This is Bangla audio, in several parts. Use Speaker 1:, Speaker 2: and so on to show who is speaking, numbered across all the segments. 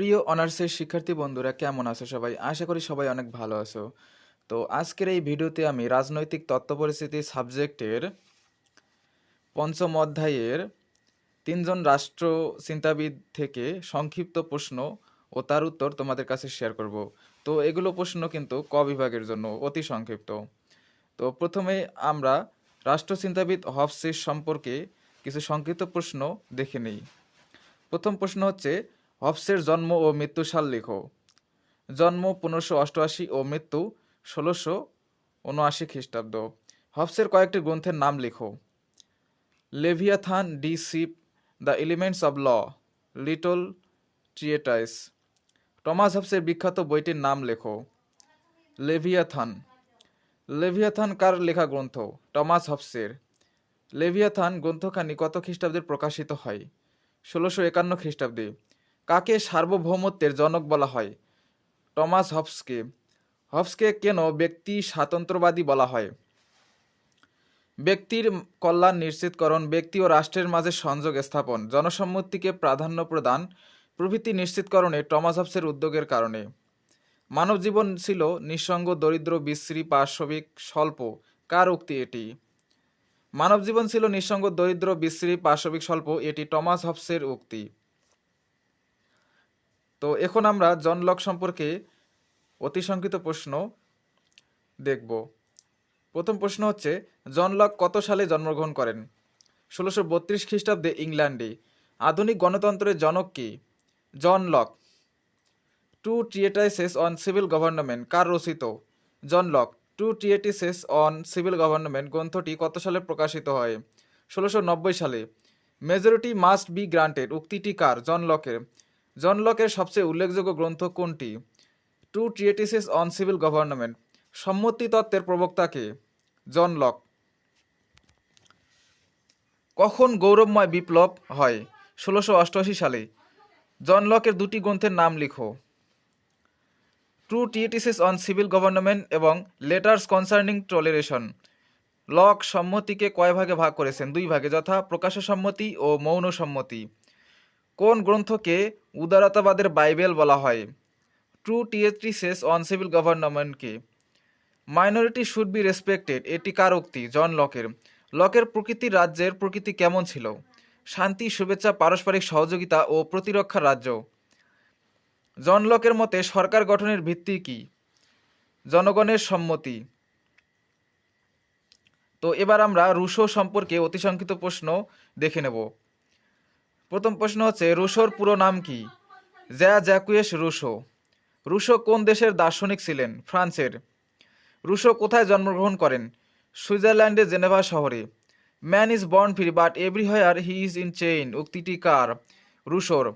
Speaker 1: প্রিয় অনার্সের শিক্ষার্থী বন্ধুরা, কেমন আছো সবাই? আশা করি সবাই অনেক ভালো আছো। তো আজকের এই ভিডিওতে আমি রাজনৈতিক তত্ত্ব পরিস্থিতি সাবজেক্টের পঞ্চম অধ্যায়ের তিনজন রাষ্ট্র চিন্তাবিদ থেকে সংক্ষিপ্ত প্রশ্ন ও তার উত্তর তোমাদের কাছে শেয়ার করব। তো এগুলো প্রশ্ন কিন্তু ক বিভাগের জন্য অতি সংক্ষিপ্ত। তো প্রথমে আমরা রাষ্ট্রচিন্তাবিদ হবসের সম্পর্কে কিছু সংক্ষিপ্ত প্রশ্ন দেখে নিই। প্রথম প্রশ্ন হচ্ছে হবসের জন্ম ও মৃত্যু সাল লেখো। জন্ম পনেরোশো অষ্টআশি ও মৃত্যু ষোলোশো উনআশি খ্রিস্টাব্দ। হবসের কয়েকটি গ্রন্থের নাম লেখো। Leviathan De Cive, the elements of law, little treatise. Thomas হবসের বিখ্যাত বইটির নাম লেখো। লেভিয়াথান। লেভিয়াথান কার লেখা গ্রন্থ? টমাস হবসের লেভিয়াথান গ্রন্থখানি কত খ্রিস্টাব্দে প্রকাশিত হয়? ষোলোশো একান্ন খ্রিস্টাব্দে। কাকে সার্বভৌমত্বের জনক বলা হয়? টমাস হবসকে হবসকে কেন ব্যক্তি স্বাতন্ত্রবাদী বলা হয়? ব্যক্তির কল্যাণ নিশ্চিতকরণ, ব্যক্তি ও রাষ্ট্রের মাঝে সংযোগ স্থাপন, জনসম্মতিকে প্রাধান্য প্রদান প্রভৃতি নিশ্চিতকরণে টমাস হবসের উদ্যোগের কারণে। মানব জীবন ছিল নিঃসঙ্গ, দরিদ্র, বিশ্রী, পার্শ্ববিক, স্বল্প। কার উক্তি এটি? মানব জীবন ছিল নিঃসঙ্গ, দরিদ্র, বিশ্রী, পার্শ্ববিক, স্বল্প। এটি টমাস হবসের উক্তি। তো এখন আমরা জন লক সম্পর্কে অতি সংক্ষিপ্ত প্রশ্ন দেখব। প্রথম প্রশ্ন হচ্ছে, জন লক কত সালে জন্মগ্রহণ করেন? ষোলোশো বত্রিশ খ্রিস্টাব্দে ইংল্যান্ডে। আধুনিক গণতন্ত্রের জনক কি? John Locke. Two treatises on civil government, কার রচিত? John Locke. Two treatises on civil government গ্রন্থটি কত সালে প্রকাশিত হয়? ষোলোশো সালে। মেজরিটি মাস্ট বি গ্রান্টেড, উক্তিটি কার? জন লকের। জন লকের সবচেয়ে উল্লেখযোগ্য গ্রন্থ কোনটি? Two treatises on civil government. সম্মতি তত্ত্বের প্রবক্তাকে জন লক কখন গৌরবময় বিপ্লব হয়? ষোলোশো অষ্টআশি সালে। জন লকের দুটি গ্রন্থের নাম লিখো। Two treatises on civil government এবং লেটার্স কনসার্নিং টলারেশন লক সম্মতিকে কয় ভাগে ভাগ করেছেন? দুই ভাগে, যথা প্রকাশ সম্মতি ও মৌন সম্মতি। কোন গ্রন্থকে উদারতাবাদের বাইবেল বলা হয়। ট্রু টিয়েট্রিসেস অন সিভিল গভর্নমেন্টকে। মাইনরিটি শুড বি রেসপেক্টেড, এটি কার উক্তি? জন লকের। লকের প্রকৃতির রাজ্যের প্রকৃতি কেমন ছিল? শান্তি, শুভেচ্ছা, পারস্পরিক সহযোগিতা ও প্রতিরক্ষা রাজ্য। জন লকের মতে, সরকার গঠনের ভিত্তি কি? জনগণের সম্মতি। তো এবার আমরা রুশো সম্পর্কে অতি সংক্ষিপ্ত প্রশ্ন দেখে নেব। প্রথম প্রশ্ন হচ্ছে, রুশোর পুরো নাম কি? জ্যা জ্যাকুয়েস রুশো। রুশো কোন দেশের দার্শনিক ছিলেন? ফ্রান্সের। রুশো কোথায় জন্মগ্রহণ করেন? সুইজারল্যান্ডের জেনেভা শহরে। Man is born free, but everywhere he is in chain. উক্তিটি কার? রুশোর।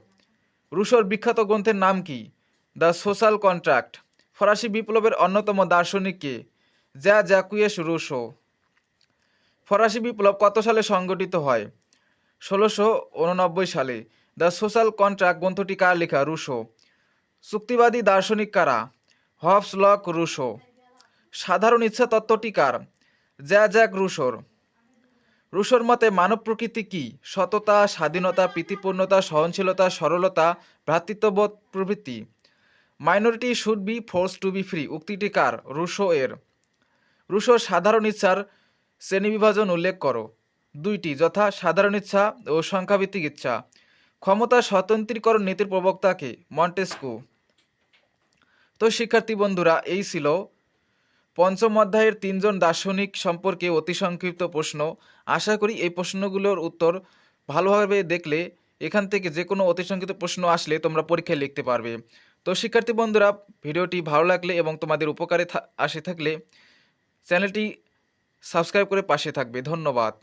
Speaker 1: রুশোর বিখ্যাত গ্রন্থের নাম কি? The social contract. ফরাসি বিপ্লবের অন্যতম দার্শনিক কে? জ্যা জ্যাকুয়েস রুশো। ফরাসি বিপ্লব কত সালে সংগঠিত হয়? ষোলোশো উননব্বই সালে দ্য সোশ্যাল কন্ট্রাক্ট গ্রন্থটি কার লেখা, রুশো? চুক্তিবাদী দার্শনিক কারা? Hobbes Locke Rousseau. সাধারণ ইচ্ছা তত্ত্বটি কার? জ্যা জ্যাক রুশোর। রুশোর মতে মানব প্রকৃতি কি? সততা, স্বাধীনতা, প্রীতিপূর্ণতা, সহনশীলতা, সরলতা, ভ্রাতৃত্ববোধ প্রভৃতি। Minority should be force to be free. উক্তিটি কার? রুশো এর। রুশোর সাধারণ ইচ্ছার শ্রেণীবিভাজন উল্লেখ করো। দুইটি, যথা সাধারণ ইচ্ছা ও সংখ্যাভিত্তিক ইচ্ছা। ক্ষমতা স্বতন্ত্রীকরণ নীতির প্রবক্তাকে মন্টেস্কু। তো শিক্ষার্থী বন্ধুরা, এই ছিল পঞ্চম অধ্যায়ের তিনজন দার্শনিক সম্পর্কে অতি সংক্ষিপ্ত প্রশ্ন। আশা করি এই প্রশ্নগুলোর উত্তর ভালোভাবে দেখলে এখান থেকে যে কোনো অতি সংক্ষিপ্ত প্রশ্ন আসলে তোমরা পরীক্ষায় লিখতে পারবে। তো শিক্ষার্থী বন্ধুরা, ভিডিওটি ভালো লাগলে এবং তোমাদের উপকারে আসে থাকলে চ্যানেলটি সাবস্ক্রাইব করে পাশে থাকবে। ধন্যবাদ।